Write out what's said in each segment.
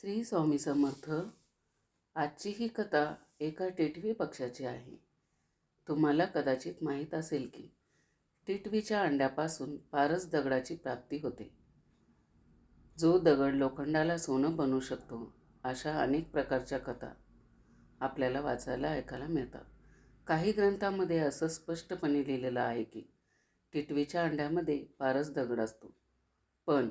श्री स्वामी समर्थ आजची ही कथा एका टिटवी पक्षाची आहे. तुम्हाला कदाचित माहीत असेल की टिटवीच्या अंड्यापासून पारस दगडाची प्राप्ती होते. जो दगड लोखंडाला सोनं बनवू शकतो अशा अनेक प्रकारच्या कथा आपल्याला वाचायला ऐकायला मिळतात. काही ग्रंथामध्ये असं स्पष्टपणे लिहिलेलं आहे की टिटवीच्या अंड्यामध्ये पारस दगड असतो. पण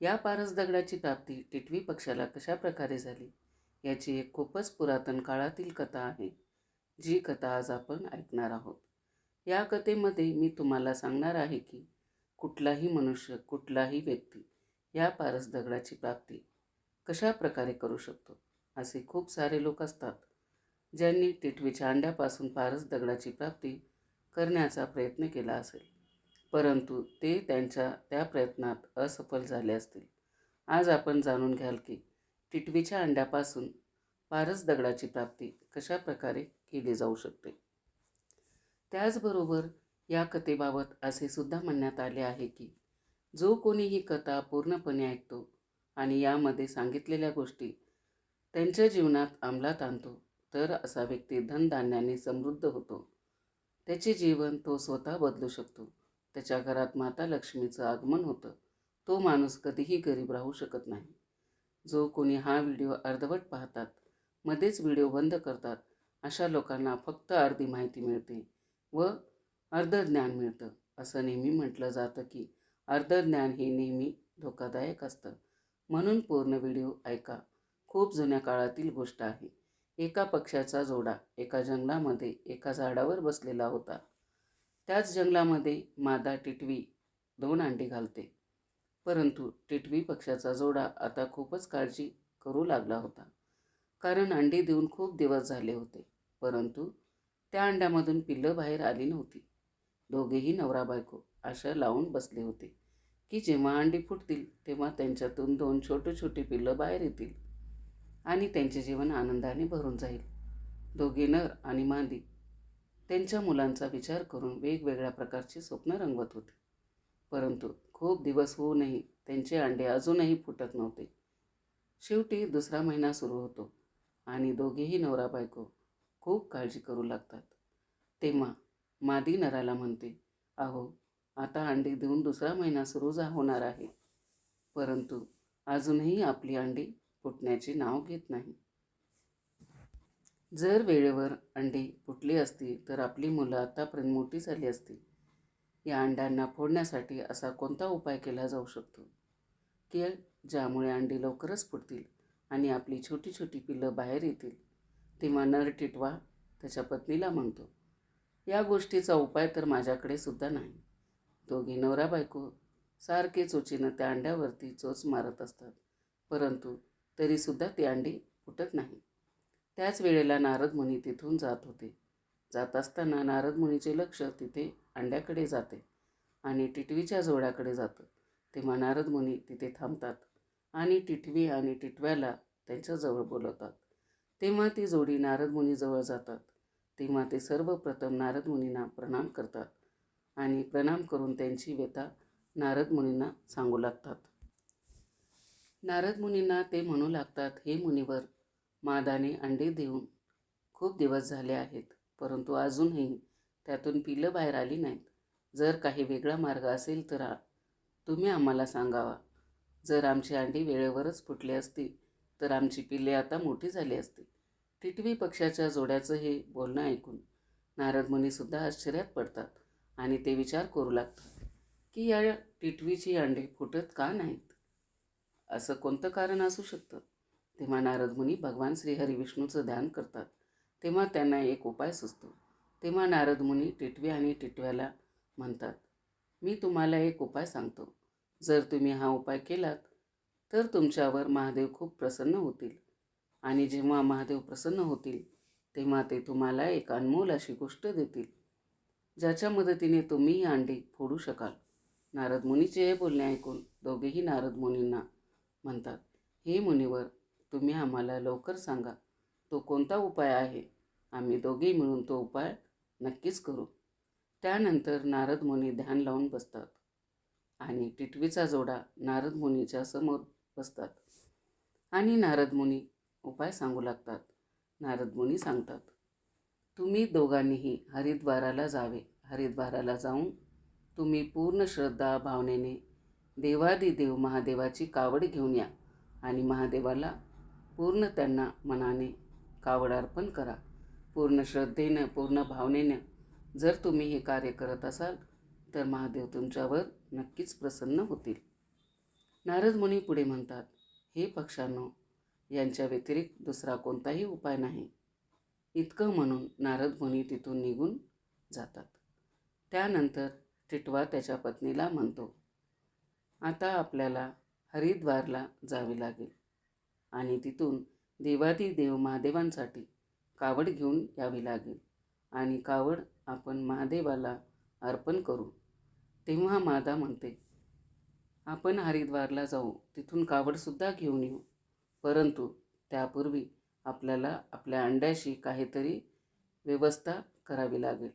या पारस दगडाची प्राप्ती टिटवी पक्षाला कशा प्रकारे झाली याची एक खूपच पुरातन काळातील कथा आहे जी कथा आज आपण ऐकणार आहोत. या कथेमध्ये मी तुम्हाला सांगणार आहे की कुठलाही मनुष्य कुठलाही व्यक्ती या पारस दगडाची प्राप्ती कशा प्रकारे करू शकतो असे खूप सारे लोक असतात ज्यांनी टिटवीच्या अंड्यापासून पारस दगडाची प्राप्ती करण्याचा प्रयत्न केला असेल. परंतु ते त्यांच्या त्या प्रयत्नात असफल झाले असतील. आज आपण जाणून घ्याल की टिटवीच्या अंड्यापासून पारस दगडाची प्राप्ती कशा प्रकारे केली जाऊ शकते? त्याचबरोबर या कथेबाबत असे सुद्धा म्हणण्यात आले आहे की जो कोणी ही कथा पूर्णपणे ऐकतो आणि यामध्ये सांगितलेल्या गोष्टी त्यांच्या जीवनात अंमलात आणतो तर असा व्यक्ती धनधान्याने समृद्ध होतो. त्याचे जीवन तो स्वतः बदलू शकतो. त्याच्या घरात माता लक्ष्मीचं आगमन होतं. तो माणूस कधीही गरीब राहू शकत नाही. जो कोणी हा व्हिडिओ अर्धवट पाहतात मध्येच व्हिडिओ बंद करतात अशा लोकांना फक्त अर्धी माहिती मिळते व अर्ध ज्ञान मिळतं. असं नेहमी म्हटलं जातं की अर्ध ज्ञान हे नेहमी धोकादायक असतं. म्हणून पूर्ण व्हिडिओ ऐका. खूप जुन्या काळातील गोष्ट आहे. एका पक्षाचा जोडा एका जंगलामध्ये एका झाडावर बसलेला होता. त्याच जंगलामध्ये मादा टिटवी दोन अंडी घालते. परंतु टिटवी पक्षाचा जोडा आता खूपच काळजी करू लागला होता. कारण अंडी देऊन खूप दिवस झाले होते. परंतु त्या अंड्यामधून पिल्लं बाहेर आली नव्हती. दोघेही नवरा बायको आशा लावून बसले होते की जेव्हा अंडी फुटतील तेव्हा त्यांच्यातून दोन छोटे छोटे पिल्लं बाहेर येतील आणि त्यांचे जीवन आनंदाने भरून जाईल. दोघे नर आणि मादी त्यांच्या मुलांचा विचार करून वेगवेगळ्या प्रकारची स्वप्न रंगवत होते. परंतु खूप दिवस होऊनही त्यांचे अंडे अजूनही फुटत नव्हते. शेवटी दुसरा महिना सुरू होतो आणि दोघेही नवरा बायको खूप काळजी करू लागतात. तेव्हा मादी नराला म्हणते अहो आता अंडी देऊन दुसरा महिना सुरू जा होणार आहे. परंतु अजूनही आपली अंडी फुटण्याचे नाव घेत नाही. जर वेळेवर अंडी फुटली असती तर आपली मुलं आतापर्यंत मोठी झाली असती. या अंड्यांना फोडण्यासाठी असा कोणता उपाय केला जाऊ शकतो? की ज्यामुळे अंडी लवकरच फुटतील आणि आपली छोटी छोटी पिल्लं बाहेर येतील. तेव्हा नर टिटवा त्याच्या पत्नीला म्हणतो. या गोष्टीचा उपाय तर माझ्याकडे सुद्धा नाही. दोघी नवरा बायको सारखे चोचीनं त्या अंड्यावरती चोच मारत असतात. परंतु तरीसुद्धा ती अंडी फुटत नाही. त्याच वेळेला नारद मुनी तिथून जात होते. जात असताना नारद मुनीचे लक्ष तिथे अंड्याकडे जाते आणि टिटवीच्या जोड्याकडे जातं. तेव्हा नारद मुनी तिथे थांबतात आणि टिटवी आणि टिटव्याला त्यांच्याजवळ बोलवतात. तेव्हा ती जोडी नारद मुनीजवळ जातात. तेव्हा ते सर्वप्रथम नारद मुनींना प्रणाम करतात आणि प्रणाम करून त्यांची व्यथा नारद मुनींना सांगू लागतात. नारद मुनींना ते म्हणू लागतात हे मुनीवर मादाने अंडे देऊन खूप दिवस झाले आहेत परंतु अजूनही त्यातून पिलं बाहेर आली नाहीत. जर काही वेगळा मार्ग असेल तर तुम्ही आम्हाला सांगावा. जर आमची अंडी वेळेवरच फुटली असती तर आमची पिल्ले आता मोठी झाली असती. टिटवी पक्षाच्या जोड्याचं हे बोलणं ऐकून नारद मुनीसुद्धा आश्चर्यात पडतात आणि ते विचार करू लागतात की या टिटवीची अंडे फुटत का नाहीत? असं कोणतं कारण असू शकतं? तेव्हा नारदमुनी भगवान श्रीहरी विष्णूचं ध्यान करतात. तेव्हा त्यांना एक उपाय सुचतो. तेव्हा नारदमुनी टिटवी आणि टिटव्याला म्हणतात मी तुम्हाला एक उपाय सांगतो. जर तुम्ही हा उपाय केलात तर तुमच्यावर महादेव खूप प्रसन्न होतील. आणि जेव्हा महादेव प्रसन्न होतील तेव्हा ते तुम्हाला एक अनमोल अशी गोष्ट देतील. ज्याच्या मदतीने तुम्ही ही अंडी फोडू शकाल. नारद मुनीचे हे बोलणे ऐकून दोघेही नारद मुनींना म्हणतात हे मुनीवर तुम्ही आम्हाला लवकर सांगा. तो कोणता उपाय आहे? आम्ही दोघेही मिळून तो उपाय नक्कीच करू. त्यानंतर नारद मुनी ध्यान लावून बसतात आणि टिटवीचा जोडा नारद मुनीच्या समोर बसतात. आणि नारद मुनी उपाय सांगू लागतात. नारद मुनी सांगतात तुम्ही दोघांनीही हरिद्वाराला जावे. हरिद्वाराला जाऊन तुम्ही पूर्ण श्रद्धा भावनेने देवादिदेव महादेवाची कावड घेऊन या आणि महादेवाला पूर्ण त्यांना मनाने कावड अर्पण करा. पूर्ण श्रद्धेनं पूर्ण भावनेनं जर तुम्ही हे कार्य करत असाल तर महादेव तुमच्यावर नक्कीच प्रसन्न होतील. नारद मुनी पुढे म्हणतात हे पक्षांनो यांच्या व्यतिरिक्त दुसरा कोणताही उपाय नाही. इतकं म्हणून नारद मुनी तिथून निघून जातात. त्यानंतर टिटवा त्याच्या पत्नीला म्हणतो आता आपल्याला हरिद्वारला जावे लागेल. आणि तिथून देवादी देव महादेवांसाठी कावड घेऊन यावी लागेल. आणि कावड आपण महादेवाला अर्पण करू. तेव्हा मादा म्हणते आपण हरिद्वारला जाऊ. तिथून कावडसुद्धा घेऊन येऊ. परंतु त्यापूर्वी आपल्याला आपल्या अंड्याशी काहीतरी व्यवस्था करावी लागेल.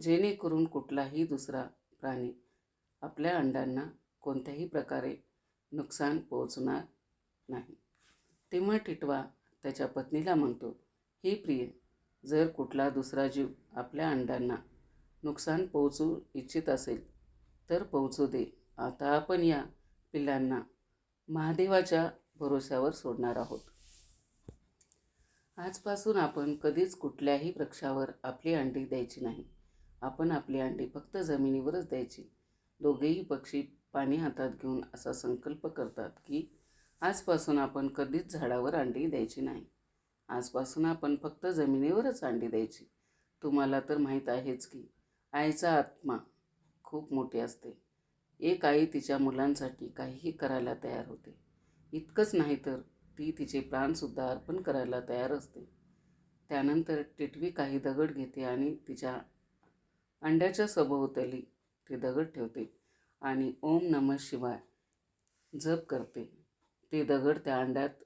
जेणेकरून कुठलाही दुसरा प्राणी आपल्या अंड्यांना कोणत्याही प्रकारे नुकसान पोहोचणार नाही. तेव्हा टिटवा त्याच्या पत्नीला म्हणतो हे प्रिय जर कुठला दुसरा जीव आपल्या अंडांना नुकसान पोहोचू इच्छित असेल तर पोहोचू दे. आता आपण या पिल्लांना महादेवाच्या भरोश्यावर सोडणार आहोत. आजपासून आपण कधीच कुठल्याही वृक्षावर आपली अंडी द्यायची नाही. आपण आपली अंडी फक्त जमिनीवरच द्यायची. दोघेही पक्षी पाणी हातात घेऊन असा संकल्प करतात की आजपासून आपण कधीच झाडावर अंडी द्यायची नाही. आजपासून आपण फक्त जमिनीवरच अंडी द्यायची. तुम्हाला तर माहीत आहेच की आईचा आत्मा खूप मोठी असते. एक आई तिच्या मुलांसाठी काहीही करायला तयार होते. इतकंच नाही तर ती तिचे प्राणसुद्धा अर्पण करायला तयार असते. त्यानंतर टिटवी काही दगड घेते आणि तिच्या अंड्याच्या सभोवतली ते दगड ठेवते आणि ओम नमः शिवाय जप करते. ते दगड त्या अंड्यात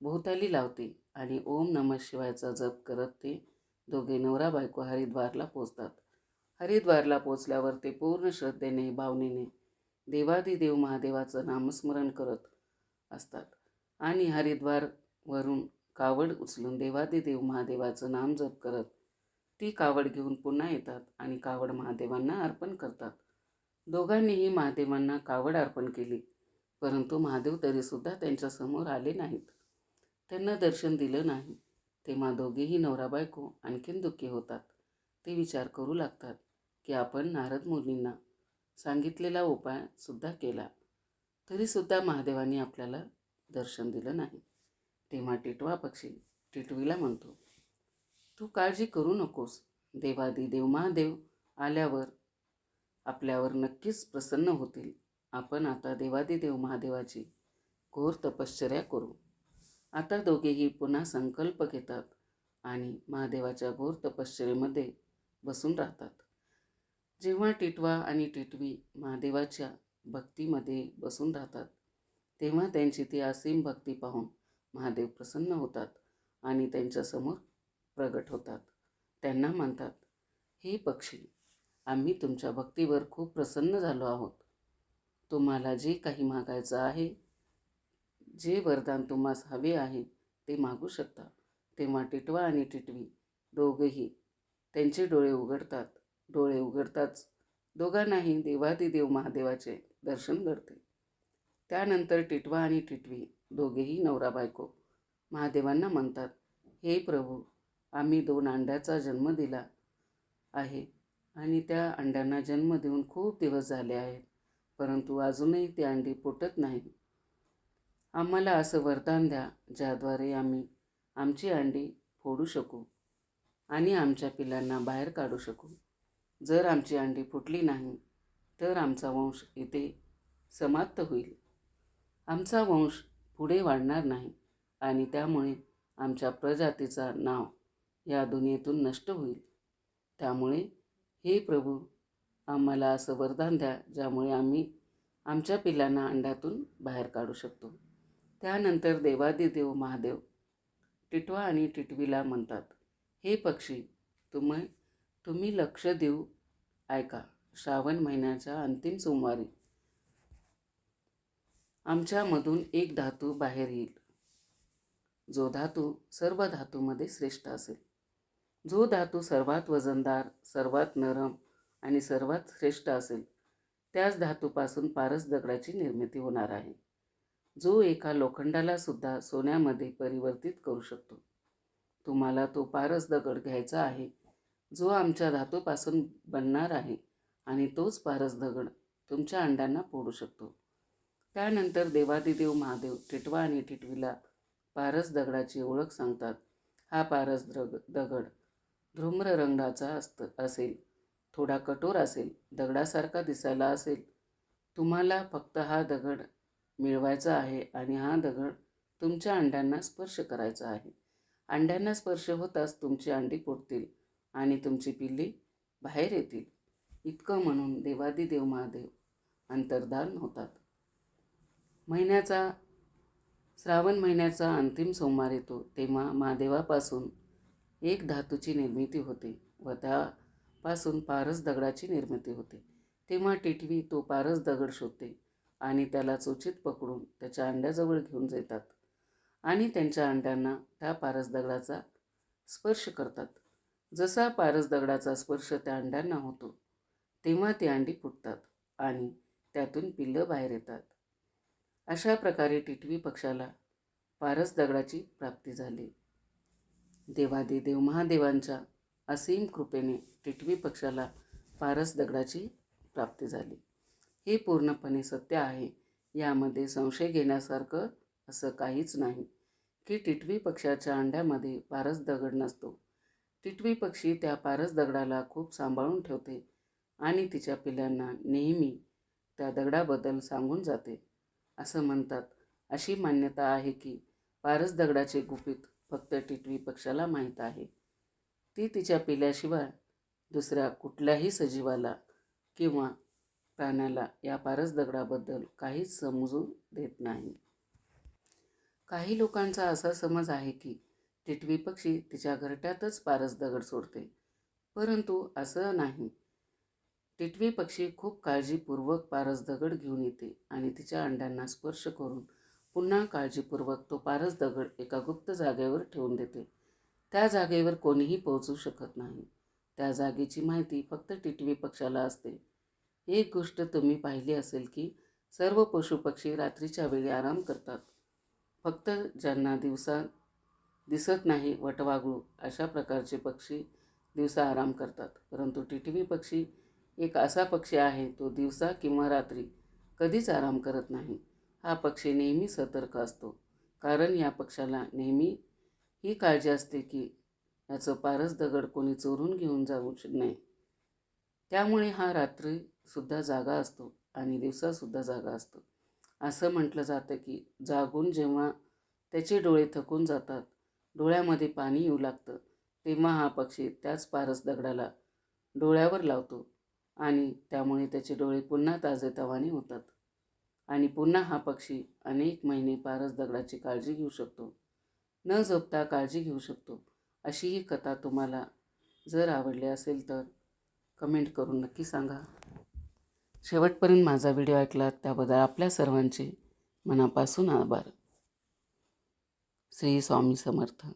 भोवताली लावते आणि ओम नम शिवायचा जप करत ते दोघे नवरा बायको हरिद्वारला पोचतात. हरिद्वारला पोचल्यावर ते पूर्ण श्रद्धेने भावनेने देवादिदेव महादेवाचं नामस्मरण करत असतात आणि हरिद्वारवरून कावड उचलून देवादिदेव महादेवाचं नाम जप करत ती कावड घेऊन पुन्हा येतात आणि कावड महादेवांना अर्पण करतात. दोघांनीही महादेवांना कावड अर्पण केली. परंतु महादेव तरीसुद्धा त्यांच्यासमोर आले नाहीत. त्यांना दर्शन दिलं नाही. तेव्हा दोघेही नवरा बायको आणखीन दुःखी होतात. ते विचार करू लागतात की आपण नारद मुनींना सांगितलेला उपायसुद्धा केला. तरीसुद्धा महादेवाने आपल्याला दर्शन दिलं नाही. तेव्हा टिटवा पक्षी टिटवीला म्हणतो तू काळजी करू नकोस. देवादी देव महादेव आल्यावर आपल्यावर नक्कीच प्रसन्न होतील. आपण आता देवादिदेव महादेवाची घोर तपश्चर्या करू. आता दोघेही पुन्हा संकल्प घेतात आणि महादेवाच्या घोर तपश्चर्येमध्ये बसून राहतात. जेव्हा टिटवा आणि टिटवी महादेवाच्या भक्तीमध्ये बसून राहतात तेव्हा त्यांची ती असीम भक्ती पाहून महादेव प्रसन्न होतात आणि त्यांच्यासमोर प्रगट होतात. त्यांना म्हणतात हे पक्षी आम्ही तुमच्या भक्तीवर खूप प्रसन्न झालो आहोत. तुम्हाला जे काही मागायचं आहे जे वरदान तुम्हास हवे आहे ते मागू शकता. तेव्हा टिटवा आणि टिटवी दोघेही त्यांचे डोळे उघडतात. डोळे उघडताच दोघांनाही देवादिदेव महादेवाचे दर्शन घडते. त्यानंतर टिटवा आणि टिटवी दोघेही नवरा बायको महादेवांना म्हणतात हे प्रभू आम्ही दोन अंड्याचा जन्म दिला आहे आणि त्या अंड्यांना जन्म देऊन खूप दिवस झाले आहेत. परंतु अजूनही ती अंडी फुटत नाही आम्हाला असं वरदान द्या ज्याद्वारे आम्ही आमची अंडी फोडू शकू आणि आमच्या पिलांना बाहेर काढू शकू. जर आमची अंडी फुटली नाही तर आमचा वंश इथे समाप्त होईल. आमचा वंश पुढे वाढणार नाही आणि त्यामुळे आमच्या प्रजातीचा नाव या दुनियेतून नष्ट होईल. त्यामुळे हे प्रभू आम्हाला असं वरदान द्या ज्यामुळे आम्ही आमच्या पिलांना अंडातून बाहेर काढू शकतो. त्यानंतर देवादिदेव महादेव टिटवा आणि टिटवीला म्हणतात हे पक्षी तुम्ही तुम्ही लक्ष देऊ ऐका श्रावण महिन्याच्या अंतिम सोमवारी आमच्यामधून एक धातू बाहेर येईल. जो धातू सर्व धातूमध्ये श्रेष्ठ असेल. जो धातू सर्वात वजनदार सर्वात नरम आणि सर्वात श्रेष्ठ असेल त्याच धातूपासून पारस दगडाची निर्मिती होणार आहे जो एका लोखंडाला सुद्धा सोन्यामध्ये परिवर्तित करू शकतो. तुम्हाला तो पारस दगड घ्यायचा आहे जो आमच्या धातूपासून बनणार आहे आणि तोच पारस दगड तुमच्या अंड्यांना फोडू शकतो. त्यानंतर देवादिदेव महादेव टिटवा आणि टिटवीला पारस दगडाची ओळख सांगतात. हा पारस दग दगड धूम्र रंगाचा असत असेल. थोडा कठोर असेल दगडासारखा दिसायला असेल. तुम्हाला फक्त हा दगड मिळवायचा आहे आणि हा दगड तुमच्या अंड्यांना स्पर्श करायचा आहे. अंड्यांना स्पर्श होताच तुमची अंडी फुटतील आणि तुमची पिल्ली बाहेर येतील. इतकं म्हणून देवादिदेव महादेव अंतर्धान होतात. महिन्याचा श्रावण महिन्याचा अंतिम सोमवार येतो तेव्हा महादेवापासून एक धातूची निर्मिती होते व त्या पासून पारस दगडाची निर्मिती होते. तेव्हा टिटवी तो पारस दगड शोधते आणि त्याला चोचीत पकडून त्याच्या अंड्याजवळ घेऊन जातात आणि त्यांच्या अंड्यांना त्या पारस दगडाचा स्पर्श करतात. जसा पारस दगडाचा स्पर्श त्या अंड्यांना होतो तेव्हा ती अंडी फुटतात आणि त्यातून पिल्लं बाहेर येतात. अशा प्रकारे टिटवी पक्षाला पारस दगडाची प्राप्ती झाली. देवादिदेव महादेवांच्या असीम कृपेने टिटवी पक्षाला पारस दगडाची प्राप्ती झाली. हे पूर्णपणे सत्य आहे. यामध्ये संशय घेण्यासारखं असं काहीच नाही की टिटवी पक्षाच्या अंड्यामध्ये पारस दगड नसतो. टिटवी पक्षी त्या पारस दगडाला खूप सांभाळून ठेवते आणि तिच्या पिल्लांना नेहमी त्या दगडाबद्दल सांगून जाते. असं म्हणतात. अशी मान्यता आहे की पारस दगडाचे गुपित फक्त टिटवी पक्षाला माहीत आहे. ती तिच्या पिल्याशिवाय दुसऱ्या कुठल्याही सजीवाला किंवा प्राण्याला या पारस दगडाबद्दल काहीच समजू देत नाही. काही लोकांचा असा समज आहे की टिटवी पक्षी तिच्या घरट्यातच पारस दगड सोडते. परंतु असं नाही. टिटवी पक्षी खूप काळजीपूर्वक पारस दगड घेऊन येते आणि तिच्या अंड्यांना स्पर्श करून पुन्हा काळजीपूर्वक तो पारस दगड एका गुप्त जागेवर ठेवून देते. त्या जागेवर कोणीही पोहोचू शकत नाही. त्या जागेची माहिती फक्त टिटवी पक्षाला असते. एक गोष्ट तुम्ही पाहिली असेल की सर्व पशुपक्षी रात्रीच्या वेळी आराम करतात. फक्त ज्यांना दिवसा दिसत नाही वटवागळू अशा प्रकारचे पक्षी दिवसा आराम करतात. परंतु टिटवी पक्षी एक असा पक्षी आहे तो दिवसा किंवा रात्री कधीच आराम करत नाही. हा पक्षी नेहमी सतर्क असतो. कारण या पक्षाला नेहमी ही काळजी असते की याचं पारस दगड कोणी चोरून घेऊन जाऊ नये त्यामुळे हा रात्रीसुद्धा जागा असतो आणि दिवसासुद्धा जागा असतो. असं म्हटलं जातं की जागून जेव्हा त्याचे डोळे थकून जातात डोळ्यामध्ये पाणी येऊ लागतं तेव्हा हा पक्षी त्याच पारस दगडाला डोळ्यावर लावतो आणि त्यामुळे त्याचे डोळे पुन्हा ताजेतवाने होतात. आणि पुन्हा हा पक्षी अनेक महिने पारस दगडाची काळजी घेऊ शकतो. न झोपता काळजी घेऊ शकतो. अशी ही कथा तुम्हाला जर आवडली असेल तर कमेंट करून नक्की सांगा. शेवटपर्यंत माझा व्हिडिओ ऐकलात त्याबद्दल आपल्या सर्वांचे मनापासून आभार. श्री स्वामी समर्थ.